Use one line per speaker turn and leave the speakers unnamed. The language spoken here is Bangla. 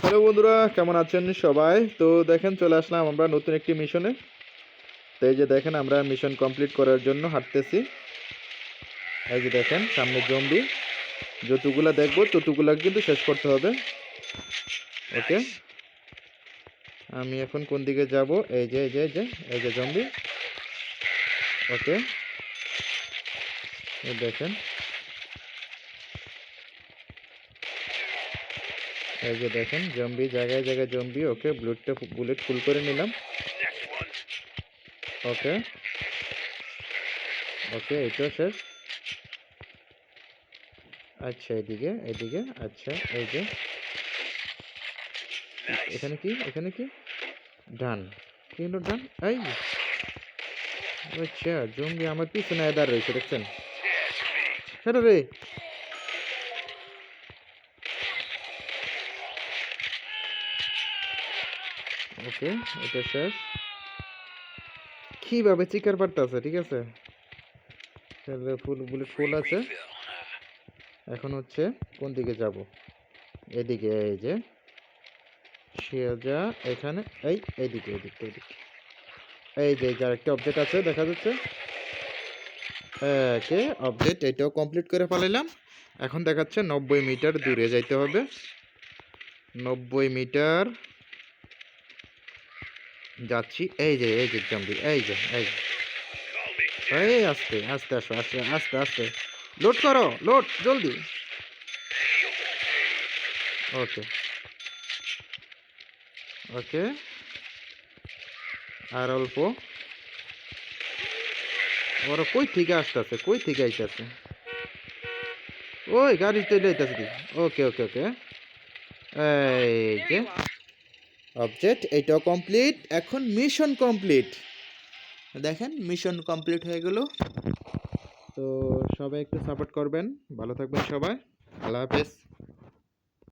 হ্যালো বন্ধুরা কেমন আছেন সবাই? তো দেখেন চলে আসলাম আমরা নতুন একটি মিশনে। তো এই যে দেখেন আমরা মিশন কমপ্লিট করার জন্য হাঁটতেছি। এই যে দেখেন সামনে জম্বি যতগুলা দেখব ততগুলা কিন্তু শেষ করতে হবে। ওকে আমি এখন কোন দিকে যাব? এই যে এই যে এই যে এই যে জম্বি ওকে দেখেন। এই যে দেখেন জম্বি জায়গায় জায়গায় জম্বি ওকে বুলেটটা বুলেট ফুল করে নিলাম। ওকে। ওকে এটাও শেষ। আচ্ছা এদিকে এদিকে আচ্ছা এই যে। এখানে কি এখানে কি? ডান। কি হলো ডান? এই! আচ্ছা জম্বি আমার পিছনে এদার রয়েছে দেখছেন. সেটা রে ওকে এটা শেষ। কীভাবে চিকার পারতেছে ঠিক আছে? তাহলে ফুল বুলেট ফুল আছে। এখন হচ্ছে কোন দিকে যাব? এদিকে এই যে। সোজা এখানে এই এইদিকে এইদিকে এইদিকে এই যে যার একটা অবজেক্ট আছে দেখা যাচ্ছে। একে অবজেক্ট এটাও কমপ্লিট করে ফেলাইলাম। এখন দেখাচ্ছে নব্বই মিটার দূরে যাইতে হবে। নব্বই মিটার যাচ্ছি। এই যে এই যে জম্বি এই যে এই যে। এই, আস্তে আস্তে আসো, আস্তে আস্তে আস্তে। লোড করো লোড জলদি। ওকে ওকে আর অল্প। ওরা কই থেকে আসতেছে? কই থেকে আইতেছে? ওই গাড়ি চলে আইতেছে ওকে ওকে ওকে এই যে। অবজেক্ট এটাও কমপ্লিট এখন মিশন কমপ্লিট দেখেন মিশন কমপ্লিট হয়ে গেল। তো সবাই একটু সাপোর্ট করবেন। ভালো থাকবেন সবাই। আল্লাহ হাফেজ।